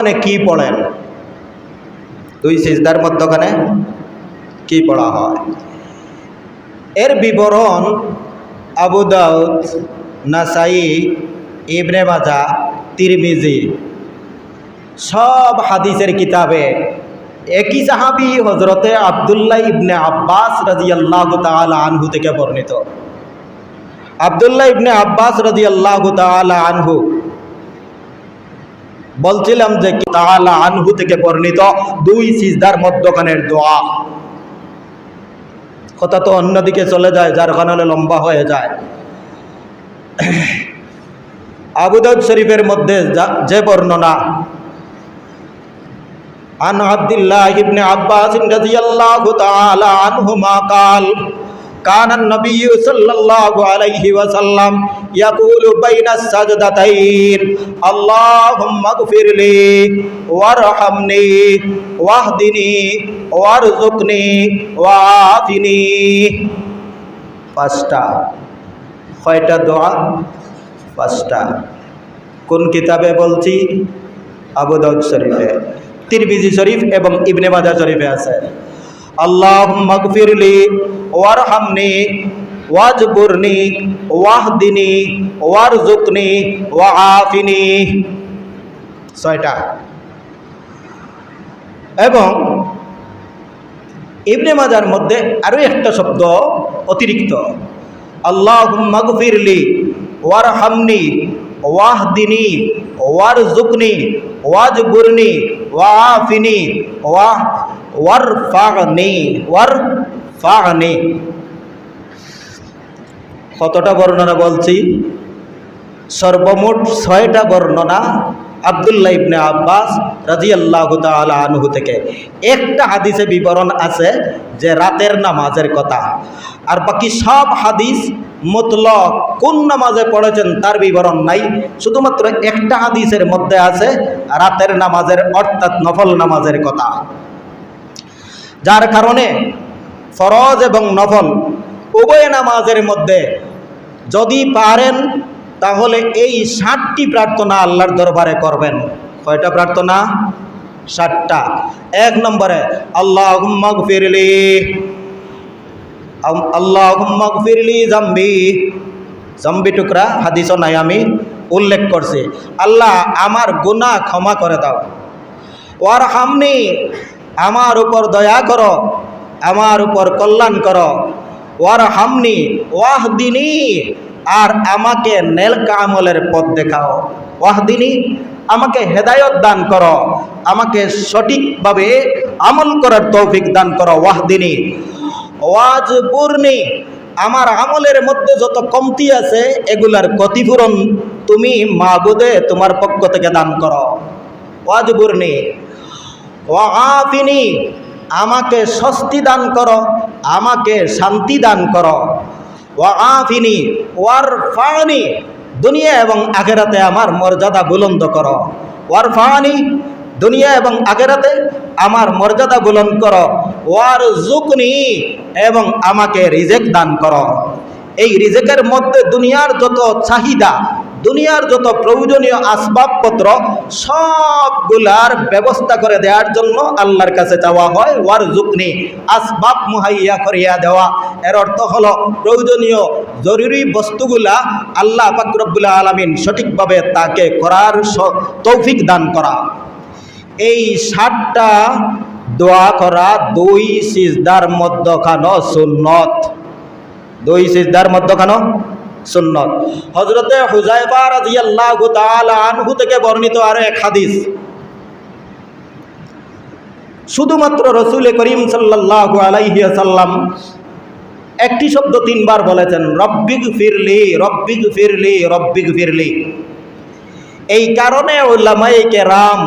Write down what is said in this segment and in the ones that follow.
মানে কি পড়েন? দুই সিজদার মধ্যখানে কি পড়া হয়? এর বিবরণ আবু দাউদ, নাসাই, ইবনে মাজা তিরমিজি সব হাদিসের কিতাবে। একই সাহাবি হজরতে আবদুল্লাহ ইবনে আব্বাস রাজিয়াল্লাহ তাআলা আনহু থেকে বর্ণিত। আবদুল্লাহ ইবনে আব্বাস রাজিয়াল্লাহ তাআলা আনহু বলছিলাম যে কি তাআলা আনহু থেকে বর্ণিত দুই সিজদার মধ্যখানের দোয়া কথা তো অন্যদিকে চলে যায় যার কারণে লম্বা হয়ে যায় আবুদাউদ শরীফের মধ্যে যা- যে বর্ণনা عن عبد الله بن عباس رضي الله تعالى عنهما قال كان النبي صلى الله عليه وسلم يقول بين السجدتين اللهم اغفر لي وارحمني واهدني وارزقني وعافني পাঁচটা কয়টা দোয়া পাঁচটা কোন কিতাবে বলছি আবু দাউদ শরীফে তিরমিজি শরীফ এবং ইবনে মাজা শরীফে আছে আল্লাহ মগফিরলি ওয়ারহামনি, ওয়াজবুরনি, ওয়াহদিনি ওয়ারজুকনি ওয়াআফিনি। ছয়টা। এবং ইবনে মাজার মধ্যে আরও একটা শব্দ অতিরিক্ত। আল্লাহ মগফিরলি ওয়ারহামনি, ওয়াহদিনি ওয়ারজুকনি ওয়াজবুরনি ওয়াফিনি ওয়াহ কতটা বর্ণনা বলছি? সর্বমোট ছয়টা বর্ণনা আবদুল্লাহ ইবনে আব্বাস রাজিয়াল্লাহু তাআলা আনহু থেকে। একটা হাদিসে বিবরণ আছে যে রাতের নামাজের কথা। আর বাকি সব হাদিস মতলক। কোন নামাজে পড়েছেন তার বিবরণ নাই। শুধুমাত্র একটা হাদিসের মধ্যে আছে রাতের নামাজের অর্থাৎ নফল নামাজের কথা। যার কারণে ফরজ এবং নফল উভয় নামাজের মধ্যে যদি পারেন, তাহলে এই ষাটটি প্রার্থনা আল্লাহর দরবারে করবেন। কয়টা প্রার্থনা? ষাটটা। এক নম্বরে আল্লাহ ফিরলি আল্লাহ ফিরলি জাম্বি জাম্বি টুকরা হাদিস নাই, আমি উল্লেখ করছি। আল্লাহ, আমার গুনাহ ক্ষমা করে দাও। ওয়ার হামনি আমার উপর দয়া করো, আমার উপর কল্যাণ করো। ওয়ার হামনি ওয়াহদিনী, আর আমাকে নেলকা আমলের পথ দেখাও। ওয়াহদিনী, আমাকে হেদায়ত দান করো, আমাকে সঠিকভাবে আমল করার তৌফিক দান করো, ওয়াহদিনী। ওয়াজ পূর্ণি আমার আমলের মধ্যে যত কমতি আছে, এগুলার ক্ষতিপূরণ তুমি মাবুদে তোমার পক্ষ থেকে দান করো। ওয়াজ পূর্ণি ওয়াফিনি আমাকে স্বস্তি দান করো, আমাকে শান্তি দান করো। ওয়াফিনি ওয়ার ফানি দুনিয়া এবং আখেরাতে আমার মর্যাদা বুলন্দ করো। ওয়ার ফানি দুনিয়া এবং আখেরাতে আমার মর্যাদা বুলন্দ করো। ওয়ার জুকনি এবং আমাকে রিজেক দান করো। এই রিজেকের মধ্যে দুনিয়ার যত চাহিদা, দুনিয়ার যত প্রয়োজনীয় আসবাবপত্র সবগুলার ব্যবস্থা করে দেওয়ার জন্য আল্লাহর কাছে চাওয়া হয় ওয়ার জুকনি আসবাব মুহাইয়া করিয়া দেওয়া। এর অর্থ হলো প্রয়োজনীয় জরুরি বস্তুগুলা আল্লাহ ফাকরবুল্লাহ আলমিন সঠিকভাবে তাকে করার তৌফিক দান করা। এই ষাটটা দোয়া করা দুই সিজদার মধ্যখানো সুন্নত। দুই সিজদার মধ্যখানো সুন্নত। হজরতে তাআলা আনহু থেকে বর্ণিত আরও এক হাদিস। শুধুমাত্র রসুল করিম সাল্লাল্লাহু আলাইহি সাল্লাম একটি শব্দ তিনবার বলেছেন রব্বিগ ফিরলি রব্বিগ ফিরলি রব্বিগ ফিরলি এই কারণে ওলামায়ে কেরাম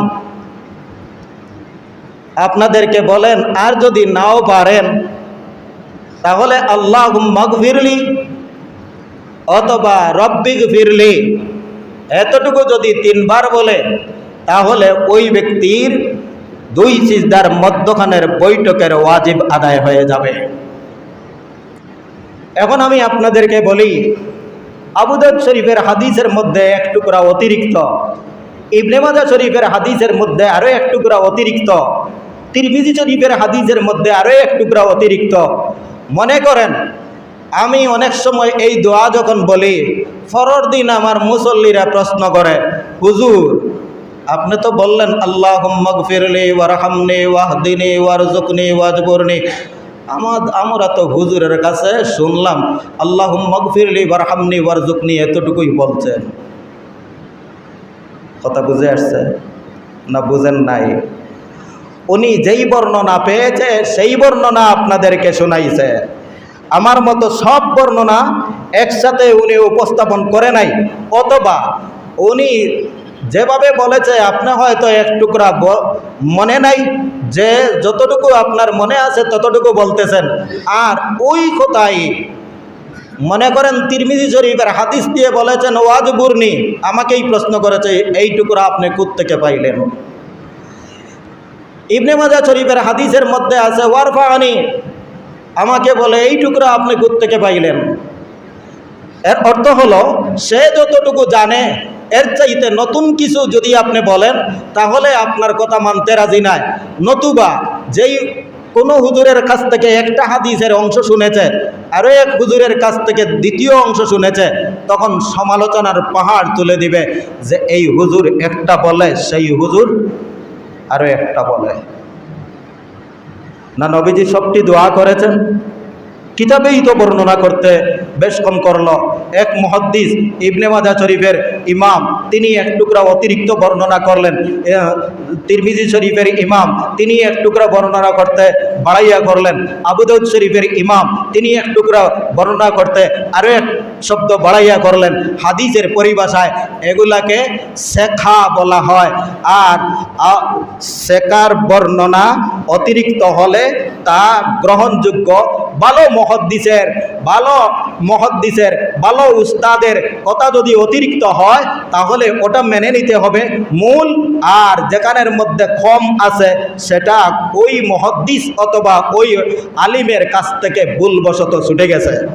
আপনাদেরকে বলেন, আর যদি নাও পারেন, তাহলে আল্লাহ মগফিরলি অথবা রব্বিগ ফিরলি। এতটুকু যদি তিনবার বলে, তাহলে ওই ব্যক্তির দুই সিজদার মধ্যখানের বৈঠকের ওয়াজিব আদায় হয়ে যাবে। এখন আমি আপনাদেরকে বলি আবুদাব শরীফের হাদিসের মধ্যে এক টুকরা অতিরিক্ত, ইবনে মাজা শরীফের হাদিসের মধ্যে আরও এক টুকরা অতিরিক্ত, তিরমিজি শরীফের হাদিসের মধ্যে আরও এক টুকরা অতিরিক্ত। মনে করেন আমি অনেক সময় এই দোয়া যখন বলি, ফরর দিন আমার মুসল্লিরা প্রশ্ন করে, হুজুর, আপনি তো বললেন আল্লাহ মগফিরলি ওয়ারহামনি আমার, আমরা তো হুজুরের কাছে শুনলাম আল্লাহ মগফিরলি ওয়ারহামনি ওয়ারজুকনি এতটুকুই বলছেন। কথা বুঝে আসছে না বুঝেন নাই? উনি যেই বর্ণনা পেয়েছে, সেই বর্ণনা আপনাদেরকে শোনাইছে। আমার মতো সব বর্ণনা একসাথে উনি উপস্থাপন করে নাই। অথবা উনি যেভাবে বলেছে, আপনি হয়তো এক টুকরা মনে নাই যে যতটুকু আপনার মনে আছে ততটুকু বলতেছেন। আর ওই কথাই মনে করেন তিরমিজি শরীফের হাদিস দিয়ে বলেছেন, ওয়াজ বুরনি আমাকেই প্রশ্ন করেছে, এই টুকরা আপনি থেকে পাইলেন? ইবনে মাজা শরীফের হাদিসের মধ্যে আছে ওয়ারফানি আমাকে বলে, এই টুকরা আপনি থেকে পাইলেন? এর অর্থ হলো, সে যতটুকু জানে, এর চাইতে নতুন কিছু যদি আপনি বলেন, তাহলে আপনার কথা মানতে রাজি নাই। নতুবা যেই কোনো হুজুরের কাছ থেকে একটা হাদিসের অংশ শুনেছে, আরও এক হুজুরের কাছ থেকে দ্বিতীয় অংশ শুনেছে, তখন সমালোচনার পাহাড় তুলে দিবে যে, এই হুজুর একটা বলে, সেই হুজুর আরও একটা বলে। না নবীজি সবটি দোয়া করেছেন? কিতাবেই তো বর্ণনা করতে বেশ কম করল। এক মহাদ্দিস ইবনে মাজা শরীফের ইমাম। তিনি এক টুকরা অতিরিক্ত বর্ণনা করলেন। তিরমিজি শরীফের ইমাম। তিনি এক টুকরা বর্ণনা করতে বাড়াইয়া করলেন। আবুদাউদ শরীফের ইমাম। তিনি এক টুকরা বর্ণনা করতে আরও এক শব্দ বাড়াইয়া করলেন। হাদিসের পরিভাষায় এগুলাকে শেখা বলা হয়। আর শেখার বর্ণনা অতিরিক্ত হলে তা গ্রহণযোগ্য। ভালো মহদ্দিসের ভালো মহদ্দিসের, ভালো উস্তাদের কথা যদি অতিরিক্ত হয়, তাহলে ওটা মেনে নিতে হবে। মূল আর যেখানের মধ্যে কম আছে, সেটা ওই মহদ্দিস অথবা ওই আলিমের কাছ থেকে ভুলবশত ছুটে গেছে।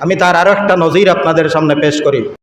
আমি তার আরও একটা নজির আপনাদের সামনে পেশ করি।